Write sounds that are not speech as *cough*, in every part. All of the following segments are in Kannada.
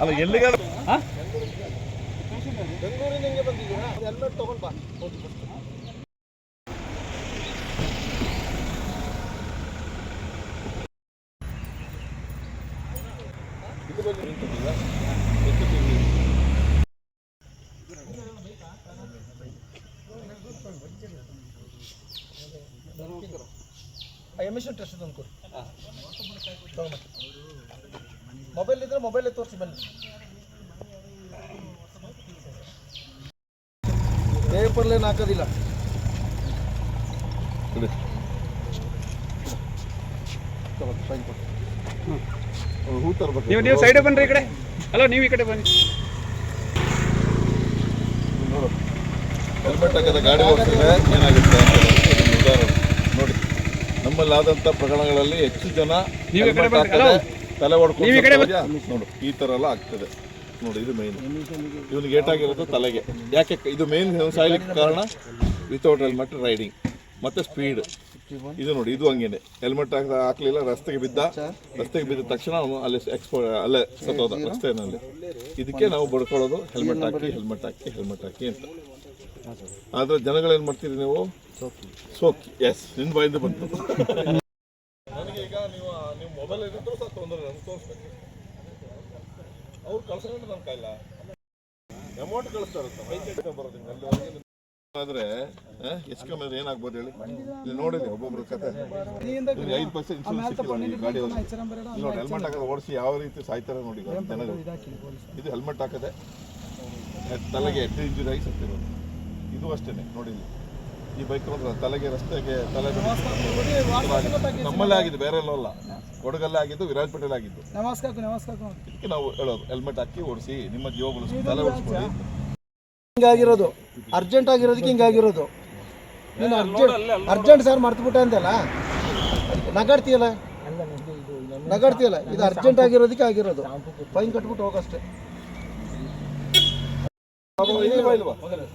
ಅಲ್ಲ ಎಲ್ಲಿಗಾದ ಬೆಂಗಳೂರಿಂದ ಹಿಂಗೆ ಬಂದಿದ್ದೀರಾ ಹೆಲ್ಮೆಟ್ ತಗೊಂಡ್ ಬಾ. ಎಮಿಷನ್ ಟೆಸ್ಟ್ ತಂದು ಕೊಡಿ ಮೊಬೈಲ್ ಇದ್ರೆ ಮೊಬೈಲೇ ತೋರಿಸಿ ಬನ್ನಿ. ಪೇಪರ್ಲೇನು ಹಾಕೋದಿಲ್ಲ. ಹೂ ತರ್ಬೇಕು ನೀವು ನೀವು ಸೈಡ್ ಬನ್ರಿ ಈ ಕಡೆ. ಹಲೋ ನೀವು ಈ ಕಡೆ ಬನ್ನಿ. ಹೆಲ್ಮೆಟ್ ಹಾಕದ ಗಾಡಿ ಓಡಿಸಿದ್ರೆ ಏನಾಗುತ್ತೆ ಅಂತ ಉದಾಹರಣೆ ನೋಡಿ ನಮ್ಮಲ್ಲಿ ಆದಂಥ ಪ್ರಕರಣಗಳಲ್ಲಿ ಹೆಚ್ಚು ಜನ ನೀವು ಈ ಕಡೆ ತಲೆ ಹೊಡ್ಕೊಂಡು ನೋಡು. ಈ ಥರ ಎಲ್ಲ ಆಗ್ತದೆ. ನೋಡಿ ಇದು ಮೇನ್ ಇವನಿಗೆ ಏಟಾಗಿರೋದು ತಲೆಗೆ. ಯಾಕೆ ಇದು ಮೇನ್ ಸಾಯ್ಲಿಕ್ಕೆ ಕಾರಣ ವಿತೌಟ್ ಹೆಲ್ಮೆಟ್ ರೈಡಿಂಗ್ ಮತ್ತೆ ಸ್ಪೀಡ್ ಇದು ನೋಡಿ ಇದು ಹಂಗೇನೆ. ಹೆಲ್ಮೆಟ್ ಹಾಕ್ಲಿಲ್ಲ ರಸ್ತೆಗೆ ಬಿದ್ದ. ರಸ್ತೆಗೆ ಬಿದ್ದ ತಕ್ಷಣ ಅಲ್ಲಿ ಎಕ್ಸ್ಪೋ ಅಲ್ಲೇ ಸತ್ತೋದ ರಸ್ತೆನಲ್ಲಿ. ಇದಕ್ಕೆ ನಾವು ಬಡ್ಕೊಳ್ಳೋದು ಹೆಲ್ಮೆಟ್ ಹಾಕಿ ಹೆಲ್ಮೆಟ್ ಹಾಕಿ ಹೆಲ್ಮೆಟ್ ಹಾಕಿ ಅಂತ. ಆದ್ರೆ ಜನಗಳೇನ್ ಮಾಡ್ತೀರಿ ನೀವು? ಸೋಕಿ. ಎಸ್ ನಿನ್ನ ಬಾಯಿಂದ ಬಂತು *laughs* ನನಗೆ ಈಗ ನೀವು ನೀವು ಮೊಬೈಲ್ ಇದ್ದಿದ್ದು ಸಹ ತೊಂದರೆ ನನಗೆ ತೋರಿಸ್ಬೇಕು ಅವ್ರು ಕೈಲ. ಅಮೌಂಟ್ ಕಳಿಸ್ತಾರೆ ಬರೋದು ಅಲ್ಲಿ ಆದ್ರೆ ಏನಾಗ್ಬೋದು ಹೇಳಿ? ಇಲ್ಲಿ ನೋಡಿದೆ ಒಬ್ಬೊಬ್ರ ಕತೆ. ಐದು ಪರ್ಸೆಂಟ್ ಇನ್ಶೂರೆನ್ಸ್ ಸಿಕ್ಕಿಲ್ಲ ಗಾಡಿ. ನೋಡಿ ಹೆಲ್ಮೆಟ್ ಹಾಕೋದು ಓಡಿಸಿ ಯಾವ ರೀತಿ ಸಾಯ್ತಾರೆ ನೋಡಿ ಇದು ಹೆಲ್ಮೆಟ್ ಹಾಕದೆ ತಲೆಗೆ ಹೆಡ್ ಇಂಜುರಿ ಆಗಿ ಸತ್ತಿರೋದು. ಇದು ಅಷ್ಟೇನೆ ನೋಡಿ ಇಲ್ಲಿ. ಈ ಬೈಕ್ ತಲೆಗೆ ರಸ್ತೆಗೆ ತಲೆ ಬಡಿದು ನಮ್ಮಲ್ಲೇ ಆಗಿದೆ ಬೇರೆ ಎಲ್ಲೂ ಅಲ್ಲ. ಕೊಡಗಲ್ಲೇ ಆಗಿದ್ದು ವಿರಾಜ್ ಪಟೇಲ್ ಆಗಿದ್ದು. ಇದಕ್ಕೆ ನಾವು ಹೇಳೋದು ಹೆಲ್ಮೆಟ್ ಹಾಕಿ ಓಡಿಸಿ ನಿಮ್ಮ ಜೀವ ಉಳಿಸಿ ತಲೆ ಓಡಿಸ್ಕೊಳ್ಳಿ ಹಿಂಗಾಗಿರೋದು. ಅರ್ಜೆಂಟ್ ಆಗಿರೋದಕ್ಕೆ ಹಿಂಗಾಗಿರೋದು. ನೀನು ಅರ್ಜೆಂಟ್ ಅರ್ಜೆಂಟ್ ಸರ್ ಮರ್ತ್ಬಿಟ್ಟೆ ಅಂತಲ್ಲ ನಗಾಡ್ತೀಯಲ್ಲ? ನಗಾಡ್ತೀಯಲ್ಲ? ಇದು ಅರ್ಜೆಂಟ್ ಆಗಿರೋದಕ್ಕೆ ಆಗಿರೋದು. ಫೈನ್ ಕಟ್ಬಿಟ್ಟು ಹೋಗಷ್ಟೇ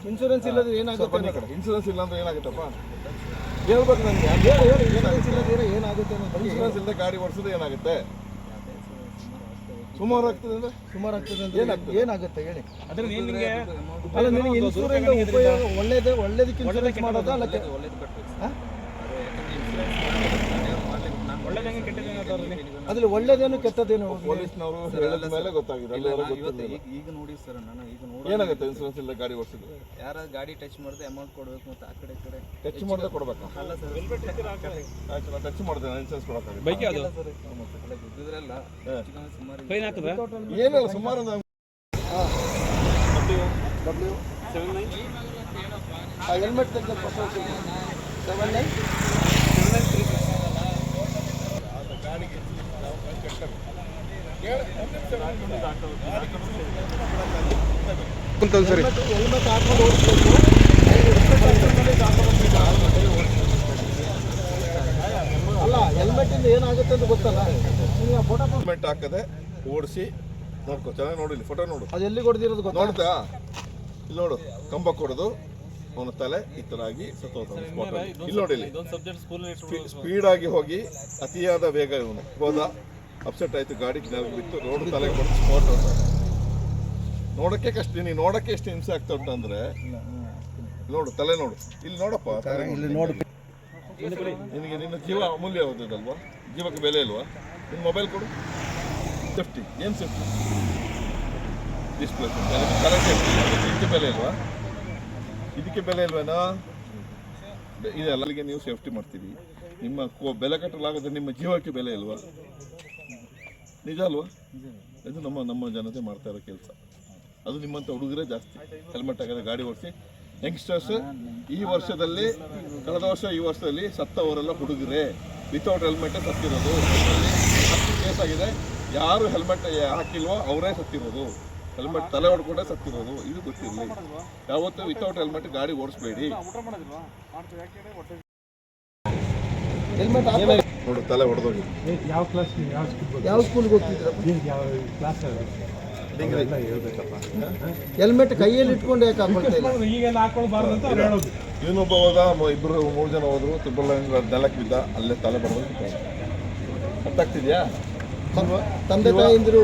ಇನ್ಶೂರೆನ್ಸ್ ಇಲ್ಲದ್ರೆ ಏನಾಗುತ್ತೆ ಇನ್ಶೂರೆನ್ಸ್ ಇಲ್ಲ ಅಂದ್ರೆ ಏನಾಗುತ್ತಪ್ಪ? ಹೇಳ್ಬೇಕು ನನಗೆ ಇನ್ಶೂರೆನ್ಸ್ ಇಲ್ಲದ್ರೆ ಏನಾಗುತ್ತೆ? ಇನ್ಶೂರೆನ್ಸ್ ಇಲ್ಲದೆ ಗಾಡಿ ಓಡಿಸಿದ್ರೆ ಏನಾಗುತ್ತೆ? ಸುಮಾರು ಆಗ್ತದೆ ಅಂದ್ರೆ? ಸುಮಾರು ಆಗ್ತದೆ ಅಂದ್ರೆ ಏನಾಗ್ತದೆ? ಏನಾಗುತ್ತೆ ಹೇಳಿ. ಅದ್ರ ನಿಮಗೆ ಅಲ್ಲ ನಿನಗೆ ಇನ್ಶೂರೆನ್ಸ್ ಉಪಯೋಗ ಒಳ್ಳೇದೇ ಒಳ್ಳೇದಕ್ಕೆ ಇನ್ಶೂರೆನ್ಸ್ ಮಾಡೋದಾ ಅಲ್ಲ ಕೆ- ಹಾ? ಒಳ್ಳೆದಂಗೆ ಕೆಟ್ಟದಂಗೆ ಅದಾವ್ರಿ. ಅದ್ರಲ್ಲಿ ಒಳ್ಳೇದೇನು ಕೆಟ್ಟದೇನು ಪೊಲೀಸ್ನವರು ಹೇಳಿದ ಮೇಲೆ ಗೊತ್ತಾಗಿದೆ ಅಲ್ಲಿವರೆಗೆ ಇವತ್ತು ಈಗ ಈಗ ನೋಡಿ ಸರ್ ನಾನು ಈಗ ನೋಡಿ ಏನಾಗುತ್ತೆ ಇನ್ಸೂರೆನ್ಸ್ ಇಲ್ಲ ಗಾಡಿ ಓಡಿಸಿದ್ರೆ ಯಾರ ಗಾಡಿ ಟಚ್ ಮಾಡಿದ್ರೆ ಅಮೌಂಟ್ ಕೊಡಬೇಕು ಮತ್ತೆ ಆ ಕಡೆ ಈ ಕಡೆ. ಟಚ್ ಮಾಡದೆ ಕೊಡ್ಬೇಕಾ? ಅಲ್ಲ ಸರ್. ಆಯ್ತು ನಾನು ಟಚ್ ಮಾಡಿದೆ ನಾನು ಇನ್ಸೂರೆನ್ಸ್ ಕೊಡೋಕ್ಕಾಗುತ್ತೆ? ಬೈಕ್ ಯಾವುದು? ಅಲ್ಲ ಬಿದ್ದಿದ್ರಲ್ಲ. ಹೆಚ್ಚು ಕಮ್ಮಿ ಸುಮಾರು ಫೈನ್ ಹಾಕದ ಏನಿಲ್ಲ ಸುಮಾರು ಒಂದು ಡಬ್ಲ್ಯೂ ಹೆಲ್ಮೆಟ್ ತೆಗೆದ ಸೆವೆನ್ ನೈನ್ ಸರಿ. ಅಲ್ಲ ಹೆಲ್ಮೆಟ್ ಇಂದ ಏನಾಗುತ್ತೆ ಅಂತ ಗೊತ್ತಲ್ಲ? ಫೋಟೋ ಹೆಲ್ಮೆಟ್ ಹಾಕದೆ ಓಡಿಸಿ ನೋಡ್ಕೊ ಚೆನ್ನಾಗಿ ನೋಡಿಲಿ ಫೋಟೋ ನೋಡು. ಅದು ಎಲ್ಲಿ ಕೊಡ್ದಿರೋದು ಗೊತ್ತಾ? ನೋಡ್ತಾ? ಇಲ್ಲಿ ನೋಡು ಕಂಬ ಕೊಡೋದು ಅವನ ತಲೆ ಈ ಥರ ಆಗಿ ಸತ್ತೋದ ಸ್ಪಾಟ್ ಇಲ್ಲಿ ನೋಡಿ ಇಲ್ಲಿ. ಸ್ಪೀಡ್ ಆಗಿ ಹೋಗಿ ಅತಿಯಾದ ವೇಗ ಇವನು. ಹೋದ ಅಪ್ಸೆಟ್ ಆಯ್ತು ಗಾಡಿ ನೆಲಕ್ಕೆ ಬಿತ್ತು ರೋಡ್ ತಲೆಗೆ ಕೊಟ್ಟು ಸ್ಪಾಟ್ ನೋಡಕ್ಕೆ ಕಷ್ಟ ನೀನು ನೋಡಕ್ಕೆ ಎಷ್ಟು ಹಿಂಸೆ ಆಗ್ತಾ ಉಂಟು ಅಂದ್ರೆ ನೋಡು ತಲೆ ನೋಡು. ಇಲ್ಲಿ ನೋಡಪ್ಪ ಇಲ್ಲಿ ನೋಡು. ನಿನಗೆ ನಿನ್ನ ಜೀವ ಅಮೂಲ್ಯವಾದದಲ್ವಾ ಜೀವಕ್ಕೆ ಬೆಲೆ ಇಲ್ವಾ? ನಿನ್ನ ಮೊಬೈಲ್ ಕೊಡು. ಸೇಫ್ಟಿ ಏನು ಸೇಫ್ಟಿ ಡಿಸ್ಪ್ಲೇ ತಲೆ ಸೇಫ್ಟಿ ಇದಕ್ಕೆ ಬೆಲೆ ಇಲ್ವಾ? ಇದಕ್ಕೆ ಬೆಲೆ ಇಲ್ವೇನಾ? ಇದೆಲ್ಲ ಅಲ್ಲಿಗೆ ನೀವು ಸೇಫ್ಟಿ ಮಾಡ್ತೀವಿ. ನಿಮ್ಮ ಬೆಲೆ ಕಟ್ಟಲಾಗದ ನಿಮ್ಮ ಜೀವಕ್ಕೆ ಬೆಲೆ ಇಲ್ವಾ? ನಿಜ ಅಲ್ವಾ? ಇದು ನಮ್ಮ ನಮ್ಮ ಜನತೆ ಮಾಡ್ತಾ ಇರೋ ಕೆಲಸ. ಅದು ನಿಮ್ಮಂಥ ಹುಡುಗರೇ ಜಾಸ್ತಿ. ಹೆಲ್ಮೆಟ್ ಹಾಕದೆ ಗಾಡಿ ಓಡಿಸಿ. ಯಂಗ್ಸ್ಟರ್ಸ್ ಈ ವರ್ಷದಲ್ಲಿ ಕಳೆದ ವರ್ಷ ಈ ವರ್ಷದಲ್ಲಿ ಸತ್ತವರೆಲ್ಲ ಹುಡುಗರೇ. ವಿತೌಟ್ ಹೆಲ್ಮೆಟೇ ಸತ್ತಿರೋದು. ಹತ್ತು ಕೇಸ್ ಆಗಿದೆ. ಯಾರು ಹೆಲ್ಮೆಟ್ ಹಾಕಿಲ್ವೋ ಅವರೇ ಸತ್ತಿರೋದು. ಹೆಲ್ಮೆಟ್ ತಲೆ ಹೊಡ್ಕೊಂಡೇ ಸತ್ತಿರೋದು. ಇದು ಗೊತ್ತಿರಲಿ. ಯಾವತ್ತೂ ವಿತೌಟ್ ಹೆಲ್ಮೆಟ್ ಗಾಡಿ ಓಡಿಸ್ಬೇಡಿ. ಹೆಲ್ಮೆಟ್ ನೋಡು ತಲೆ ಹೊಡೆದೋಗಿ ಯಾವ ಕ್ಲಾಸ್ ಯಾವ ಸ್ಕೂಲ್ ಯಾವ ಸ್ಕೂಲ್ಗೆ ಹೋಗ್ತಿದ್ರ ಯಾವ ಕ್ಲಾಸ್ ಹೆಲ್ಮೆಟ್ ಕೈಯಲ್ಲಿ ಇಟ್ಕೊಂಡು ಯಾಕೆ ಹಾಕೊಳ್ತಾ ಇಲ್ಲ? ಈಗೆಲ್ಲ ಹಾಕೊಳ್ಬಾರ್ದು ಅಂತ ಅವ್ರು ಹೇಳೋದು. ಇವನೊಬ್ಬ ಹೋದ ಇಬ್ಬರು ಮೂರು ಜನ ಹೋದ್ರು ತಿಬ್ಬಲ ನೆಲಕ್ಕೆ ಬಿದ್ದ ಅಲ್ಲೇ ತಲೆ ಬರೋದು ಅರ್ಥಾಗ್ತಿದ್ಯಾ ತಂದೆ ತಾಯಿಂದರು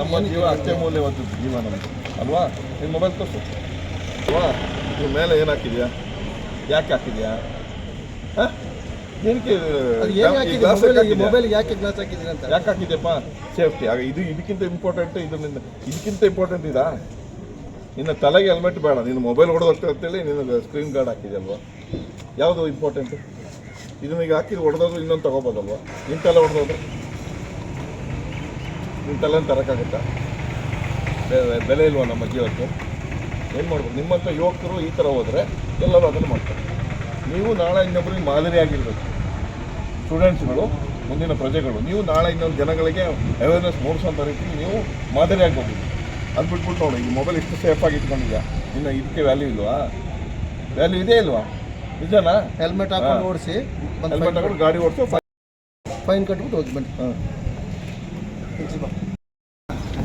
ನಮ್ಮ ಜೀವ ಅಷ್ಟೇ ಮೌಲ್ಯವಾದ ಜೀವ ನಮ್ದು. ಅಲ್ವಾ? ನಿಮ್ಮ ಮೊಬೈಲ್ ತೋರಿಸು. ಅಲ್ವಾ? ಇದ್ರ ಮೇಲೆ ಏನು ಹಾಕಿದ್ಯಾ? ಯಾಕೆ ಹಾಕಿದ್ಯಾ? ಹ? ಏನಕ್ಕೆ ಹಾಕಿದ್ರಿ ಮೊಬೈಲ್? ಯಾಕೆ ಗ್ಲಾಸ್ ಹಾಕಿದ್ರಿ ಅಂತ. ಯಾಕೆ ಹಾಕಿದ್ಯಪ್ಪ? ಸೇಫ್ಟಿ. ಆಗ ಇದು ಇದಕ್ಕಿಂತ ಇಂಪಾರ್ಟೆಂಟ್ ಇದರಿಂದ ಇದಕ್ಕಿಂತ ಇಂಪಾರ್ಟೆಂಟ್ ಇದಾ? ನಿನ್ನ ತಲೆಗೆ ಹೆಲ್ಮೆಟ್ ಬೇಡ. ನಿನ್ನ ಮೊಬೈಲ್ ಹೊಡೆದೋಗ್ತಾ ಅಂತೇಳಿ ನಿನ್ನ ಸ್ಕ್ರೀನ್ ಗಾರ್ಡ್ ಹಾಕಿದೆಯಲ್ವಾ? ಯಾವುದು ಇಂಪಾರ್ಟೆಂಟ್ ಇದನ್ನ ಈಗ ಹಾಕಿದ್ದು ಹೊಡೆದೋದ್ರು ಇನ್ನೊಂದು ತಗೋಬೋದಲ್ವಾ? ನಿನ್ನ ತಲೆ ಹೊಡೆದೋದ್ರೆ ನಿನ್ನ ತಲೆನ ತರೋಕ್ಕಾಗುತ್ತಾ ಬೆಲೆ ಇಲ್ವಾ ನಮ್ಮ ಜೀವಕ್ಕೆ? ಏನು ಮಾಡ್ಬೋದು ನಿಮ್ಮಂಥ ಯುವಕರು ಈ ಥರ ಹೋದರೆ ಎಲ್ಲರೂ ಅದನ್ನು ಮಾಡ್ತಾರೆ. ನೀವು ನಾಳೆ ಇನ್ನೊಬ್ಬರಿಗೆ ಮಾದರಿಯಾಗಿರ್ಬೇಕು. ಸ್ಟೂಡೆಂಟ್ಸ್ಗಳು ಮುಂದಿನ ಪ್ರಜೆಗಳು ನೀವು ನಾಳೆ ಇನ್ನೊಂದು ಜನಗಳಿಗೆ ಅವೇರ್ನೆಸ್ ಮೂಡಿಸೋಂಥ ರೀತಿ ನೀವು ಮಾದರಿಯಾಗಿ ಹೋಗ್ಬೇಕು ಅದು ಬಿಟ್ಬಿಟ್ಟು ನೋಡಿ ಈ ಮೊಬೈಲ್ ಇಷ್ಟು ಸೇಫಾಗಿ ಇಟ್ಕೊಂಡಿದ್ಯಾ? ಇನ್ನು ಇದಕ್ಕೆ ವ್ಯಾಲ್ಯೂ ಇಲ್ವಾ? ವ್ಯಾಲ್ಯೂ ಇದೆ ಇಲ್ವಾ? ನಿಜನಾ? ಹೆಲ್ಮೆಟ್ ಹಾಕೊಂಡು ನೋಡಿಸಿ ಓಡಿಸಿ ಹೆಲ್ಮೆಟ್ ಹಾಕೊಂಡು ಗಾಡಿ ಓಡಿಸೋ ಫೈನ್ ಕಟ್ಬಿಟ್ಟು ಹೋಗಿ ಬನ್ನಿ. ಹಾಂ.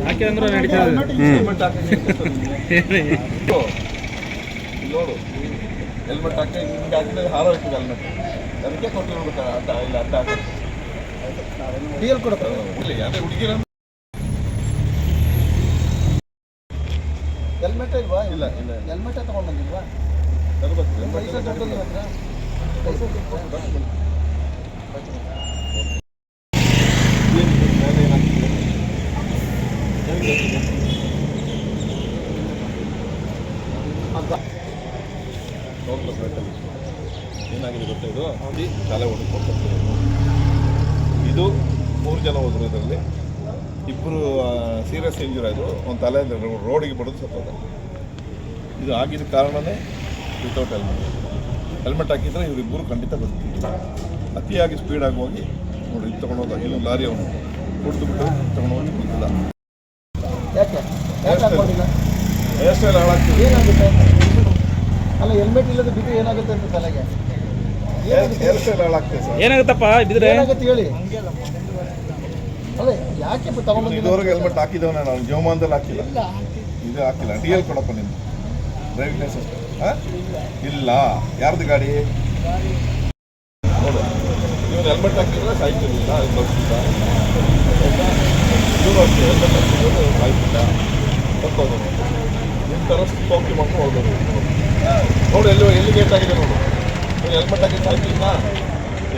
ಹಾಕಿ ಅಂದ್ರೆ ನಡೀತದೆ ಹೆಲ್ಮೆಟ್ ಹಾಕಿ ನೋಡು ಹೆಲ್ಮೆಟ್ ಹಾಕಿ ಹಿಂಗೆ ಹಾಕಿದ್ರೆ ಹಾರೋಗ್ತದೆ ಹೆಲ್ಮೆಟ್ ಅದಕ್ಕೆ ಕೊಟ್ಟಿರ್ಬೇಕು ಅಡ್ಡ ಇಲ್ಲ ಅಡ್ಡ ಹಾಕಿ ಡಿ ಎಲ್ ಕೊಡಪ್ಪ ಇಲ್ಲಿ ಅದೇ ಹುಡುಗಿರ ಹೆಲ್ಮೆಟ್ ಇಲ್ವಾ? ಇಲ್ಲ ಇಲ್ಲ ಹೆಲ್ಮೆಟ್ ತಗೊಂಡು ಬಂದಿಲ್ವಾ ತರ್ಬೇಕು ಹೆಲ್ಮೆಟ್ ಲೈಸೆನ್ಸ್ ಉಂಟಲ್ಲ ನಿಮ್ಮ ಹತ್ರ? ಲೈಸೆನ್ಸ್ ಉಂಟಾ? ಏನಾಗಿದೆ ಗೊತ್ತಾ ಇದು ಅಲ್ಲಿ ತಲೆ ಹೊಡೆದು ಇದು ಮೂರು ಜನ ಹೋದರು ಇದರಲ್ಲಿ. ಇಬ್ಬರು ಸೀರಿಯಸ್ ಇಂಜೂರ್ ಆಯಿತು ಒಂದು ತಲೆ ರೋಡಿಗೆ ಬಡಿದು ಸತ್ತೋದ. ಇದು ಆಗಿದ ಕಾರಣವೇ ವಿತೌಟ್ ಹೆಲ್ಮೆಟ್ ಹೆಲ್ಮೆಟ್ ಹಾಕಿದ್ರೆ ಇವರಿಬ್ಬರು ಖಂಡಿತ ಬದುಕಿದ್ರು ಅತಿಯಾಗಿ ಸ್ಪೀಡಾಗಿ ಹೋಗಿ ನೋಡಿ ಇದು ತೊಗೊಂಡೋದ ಇನ್ನೊಂದು ಲಾರಿ ಅವನು ಕುಡಿದು ಬಿಟ್ಟು ತೊಗೊಂಡೋಗಿ ಬಂದಿಲ್ಲ ಹೇರ್ ಸ್ಟೈಲ್ ಹಾಳಾಗ್ತದೆ. ಏನಾಗುತ್ತೆ? ಅಲ್ಲ ಹೆಲ್ಮೆಟ್ ಇಲ್ಲದ ಬಿದ್ದು ಏನಾಗುತ್ತೆ ಅಂತ ತಲೆಗೆ? ಏನಾಗುತ್ತಪ್ಪ? ಬಿದ್ರೆ? ಏನಾಗುತ್ತೆ ಹೇಳಿ? ಅದೇ ಯಾಕೆ ಇದುವರೆಗೆ ಹೆಲ್ಮೆಟ್ ಹಾಕಿದವನ ನಾನು. ಜೀವಮಾನದಲ್ಲಿ ಹಾಕಿಲ್ಲ. ಇದು ಹಾಕಿಲ್ಲ. ಡಿ ಎಲ್ ಕೊಡಪ್ಪ ನಿಮ್ದು ಡ್ರೈವಿಂಗ್ ಲೈಸೆನ್ಸ್ ಹಾಂ ಇಲ್ಲ. ಯಾರ್ದು ಗಾಡಿ? ನೋಡು. ಇವನು ಹೆಲ್ಮೆಟ್ ಹಾಕಿದ್ರೆ ಸೈಕಲ್ ಅದು ಬರ್ತಿದ್ದ ಇವನು ಅಷ್ಟೇ ಹೆಲ್ಮೆಟ್ ಹಾಕಿದ್ರೆ ಸಾಯ್ತಿದ್ದ ತಪ್ಪೋದು ನಿಮ್ಮ ಥರ ಸ್ಟೋಕಿ ಮಾಡ್ಕೊಂಡು ಹೋಗೋದು. ನೋಡು ಎಲ್ಲಿ ಎಲ್ಲಿ ಗೇಟ್ ಆಗಿದೆ ನೋಡು. ಹೆಲ್ಮೆಟ್ ಹಾಕಿ ಸಾಯ್ತಿಲ್ಲ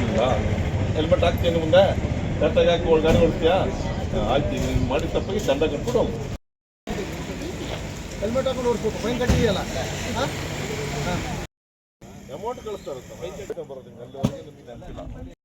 ಇಲ್ಲ. ಹೆಲ್ಮೆಟ್ ಹಾಕ್ತೀನಿ ಮುಂದೆ. ಕರೆಕ್ಟಾಗಿ ಹಾಕಿ ಒಳಗೆ ಗಾಡಿ ಹೊಡ್ತೀಯಾ? ಆಯ್ತು ನೀನು ಮಾಡಿದ ತಪ್ಪಿಗೆ ದಂಡ ಕಟ್ಬಿಟ್ಟು ಹೋಗು ಹೆಲ್ಮೆಟ್ ಹಾಕೊಂಡು ಓಡಿಸ್ಬೇಕು. ಫೈನ್ ಕಟ್ಟಿದೆಯಲ್ಲ ಹಾಂ? ಅಮೌಂಟ್ ಕಳಿಸ್ತಾರಂತ ಬೈಕ್ ಬರೋದು ಅಲ್ಲಿ ನಿಮಗೆ ನೆನಪಿಲ್ಲ.